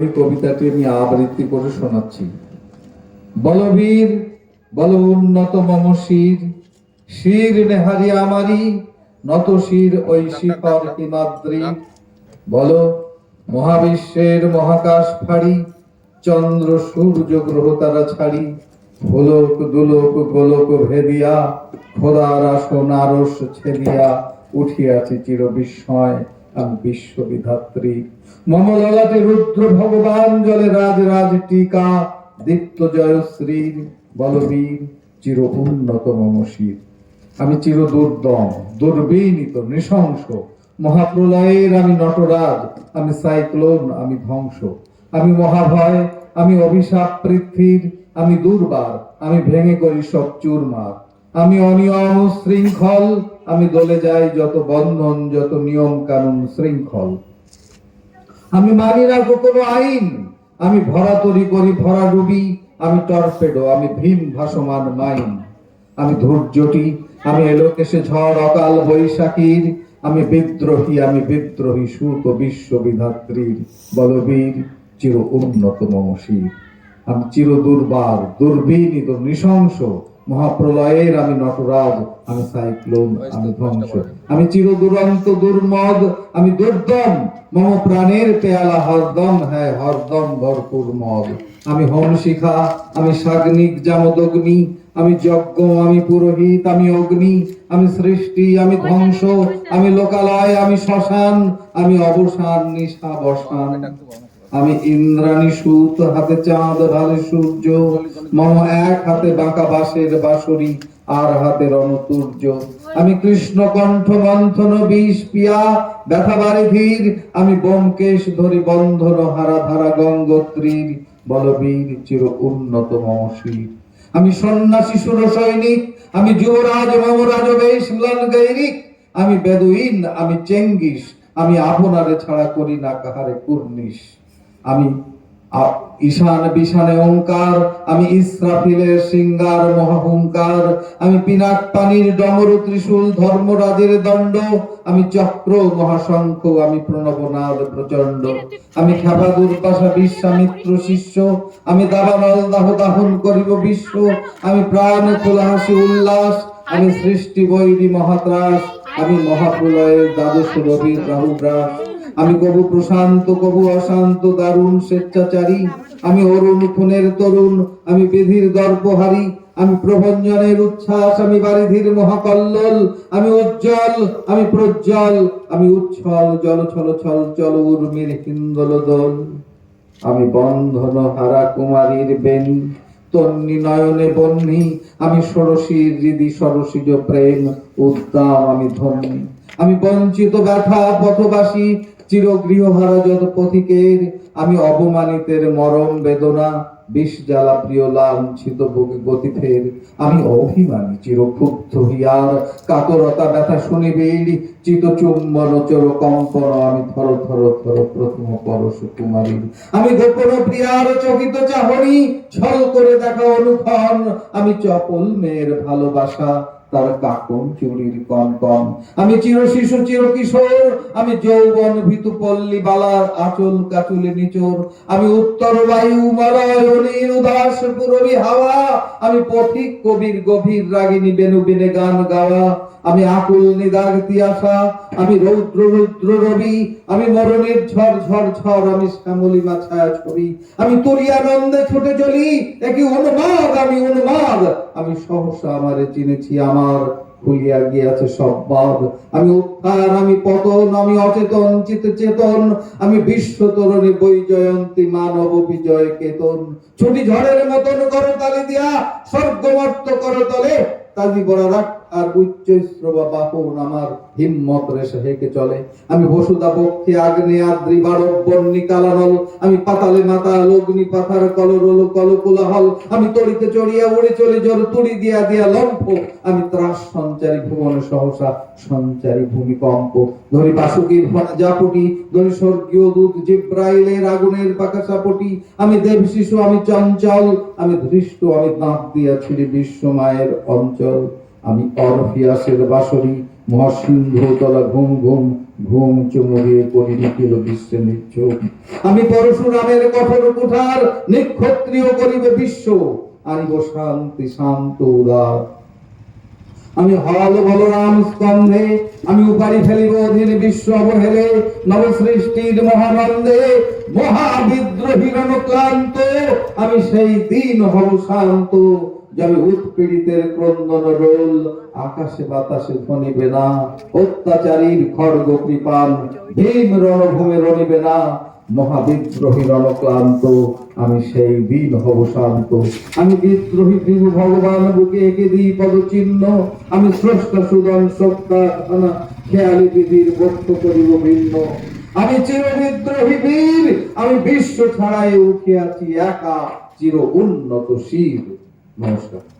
এই কবিতাটি আমি আবৃত্তি করে শোনাচ্ছি। বলবীর বল উন্নত মম শির শির নেহারি আমারি, নত শির ওই শিখর হিমাদ্রি বল, মহাবিশ্বের মহাকাশ ফাড়ি, চন্দ্র সূর্য গ্রহ তারা ছাড়ি। ভোলক দুলোক, গোলক ভেদিয়া, খোদার আসন ছেদিয়া, উঠিয়াছে চির বিস্ময় আমি বিশ্ববিধাত্রী। মম ললাটে রুদ্র ভগবান জলে রাজ রাজ টিকা, দীপ্ত জয়শ্রীর বলবীর উন্নত মমশির আমি চির দুর্দম, দুর্বিনীত, নৃশংস, মহাপ্রলয়ের আমি নটরাজ, আমি সাইক্লোন, আমি ধ্বংস। আমি মহাভয়, আমি অভিশাপ পৃথ্বীর, আমি দুর্বার, আমি ভেঙে করি সব চুরমার। আমি অনিয়ম শৃঙ্খল, আমি দলে যাই যত বন্ধন, যত নিয়ম কানুন শৃঙ্খল। আমি মানি না কোনো আইন। আমি ভরা তরি করি, ভরা ডুবি আমি টর্পেডো, আমি ভীম ভাসমান মাইন। আমি ধৈর্যটি আমি এলোকেশে ঝড়, অকাল বৈশাখীর। আমি বিদ্রোহী আমি বিদ্রোহী শুল্ক বিশ্ববিধাত্রীর বলবীর চির উন্নত মমশীর। আমি চির দুর্বার, দুর্বিনীত নৃশংস। মহাপ্রলয়ের আমি নটরাজ আমি সাইক্লোন আমি ধ্বংস। আমি চির দুরন্ত দুর্মদ আমি দুর্দম মম প্রাণের পেয়ালা হরদম হ্যাঁ হরদম ভরপুর মদ। আমি হোম শিখা আমি সাগ্নিক জামদগ্নি আমি যজ্ঞ আমি পুরোহিত আমি অগ্নি আমি সৃষ্টি আমি ধ্বংস আমি লোকালয় আমি শ্মশান আমি অবসান নিশা বসান আমি ইন্দ্রাণী সুত, হাতে চাঁদ ভালে সূর্য, মম এক হাতে বাঁকা বাঁশের বাঁশরি, আর হাতে রণতুর্য। আমি কৃষ্ণ কণ্ঠ মন্থন বিষ পিয়া, ব্যথা বাড়ি ধীর, আমি বোমকেশ ধরি বন্ধন হারা ধারা গঙ্গোত্রীর, বলবীর চির উন্নত মমশীর আমি সন্ন্যাসী সুর সৈনিক, আমি যুবরাজ মমরাজ বেশ ম্লান গৈরিক, আমি বেদুইন, আমি চেঙ্গিস, আমি আপনারে ছাড়া করি না কাহারে কুর্নিশ। আমি ঈশান বিশানে ওঙ্কার, আমি ইসরাফিলের সিঙ্গার মহাহুঙ্কার, আমি পিনাক পানির ডমরু ত্রিশূল ধর্মরাজের দণ্ড, আমি চক্র মহাশঙ্খ, আমি প্রণবনাদ প্রচণ্ড আমি খেপা দুর্বাসা বিশ্বামিত্র শিষ্য, আমি দাবানল দাহ দাহন করিব বিশ্ব, আমি প্রাণ খোলা হাসি উল্লাস, আমি সৃষ্টি বৈরী মহাত্রাস, আমি মহাপ্রলয়ের দ্বাদশ রবির রাহু গ্রাস। আমি কবু প্রশান্ত, কবু অশান্ত, দারুণ স্বেচ্ছাচারী। আমি অরুণ খুনের তরুণ, আমি বিধির দর্পহারী। আমি প্রভঞ্জনের উচ্ছ্বাস, আমি বারিধির মহাকল্লোল। আমি উজ্জ্বল, আমি প্রজ্জ্বল। আমি উচ্ছল জল ছল ছল চল, উর্মির হিন্দল দোল। আমি বন্ধন হারা কুমারীর বেণী, তন্নি নয়নে বন্যি আমি ষোড়শীর হৃদি সরসিজ প্রেম উদ্দাম আমি ধন্যী। আমি বঞ্চিত ব্যথা পথবাসী চির গৃহহারা যত পথিকের, আমি অবমানিতের মরম বেদনা, বিষ জ্বালা প্রিয় লাঞ্ছিত বুকে গতি ফের আমি অভিমানী, চিরক্ষুব্ধ হিয়ার, কাতরতা ব্যথা শুনিবিড় চিত চুম্বন চোর কম্পন, আমি থর থর থর প্রথম পরশ কুমারীর। আমি গোপন প্রিয়ার চকিত চাহনি, ছল করে দেখা অনুক্ষণ আমি চপল মেয়ের ভালোবাসা তার কাকন, চুরির কন কন। আমি চির শিশু, চির কিশোর, আমি যৌবন ভীতু পল্লী বালার আচল কাচুলে নিচোর। আমি উত্তর বায়ু, মলয় অনির উদাস, পুরবী হাওয়া। আমি পথিক, কবির, গভীর, রাগিনী, বেনু, বেনে গান গাওয়া। আমি আকুল নিদাগ তিয়াসা আমি রৌদ্র, রুদ্র রবি। আমি মরণের ঝড় ঝড় ঝড় আমি শ্যামলী ছায়া ছবি। আমি তুরিয়ানন্দে ছুটে চলি, একই উন্মাদ আমি উন্মাদ আমি সহসা আমারে চিনেছি, আমার খুলিয়া গিয়াছে সব বাদ আমি উত্থান আমি পতন, আমি অচেতন চিত চেতন আমি বিশ্ব তরণী বৈজয়ন্তী মানব বিজয় কেতন। ছুটি ঝড়ের মতন করো তালে দিয়া, স্বর্গমর্ত করো তলে কাজী বড় রাখ আর উচ্চ শ্রবা বাহন আমার হিম্মত রেশে হেকে চলে। আমি বসুদা পক্ষে আগ্নে আদ্রি বারব বন্নি কালানল আমি পাতালে মাতা লগ্নি পাথার কলরল কল কোলাহল আমি তড়িতে চড়িয়া উড়ে চলে জল তুড়ি দিয়া দিয়া লম্ফ, আমি ত্রাস সঞ্চারী ভুবন সহসা সঞ্চারী ভূমিকম্প ধরি বাসুকীর জাপটি, ধরি স্বর্গীয় দূত জিব্রাইলের আগুনের পাকা সাপটি আমি দেব শিশু, আমি চঞ্চল, আমি ধৃষ্ট, আমি দাঁত দিয়া ছিড়ি বিশ্ব মায়ের অঞ্চল। আমি অরফিয়াসের বাসরি, মহাসিংহ তলা ঘুম ঘুম ঘুম করি নিখিল বিশ্বে নিচ্ছক আমি পরশুরামের কঠোর কুঠার, নিক্ষত্রিয় করিব বিশ্ব। আনিব শান্তি, শান্ত, উদার। আমি হল বলরাম স্কন্ধে, আমি উপারি ফেলিব অধীন বিশ্ব অবহেলে নব সৃষ্টির মহানন্দে মহাবিদ্রোহী ক্লান্ত আমি সেই দিন হব শান্ত ক্রন্দন রোল, আকাশে বাতাসে না, অত্যাচারীর খড়গ কৃপান ভীম রণভূমে রণিবে না, মহাবিদ্রোহী রণক্লান্ত, আমি সেই দিন হব শান্ত। আমি বিদ্রোহী ভৃগু ভগবান, বুকে দিই পদচিহ্ন, আমি সুদন সত্তা খানা খেয়ালি বিধির বক্ষ করিব ভিন্ন। আমি চির বিদ্রোহী বীর, আমি বিশ্ব ছাড়াই উঠে আছি একা, চির উন্নত শির নমস্কার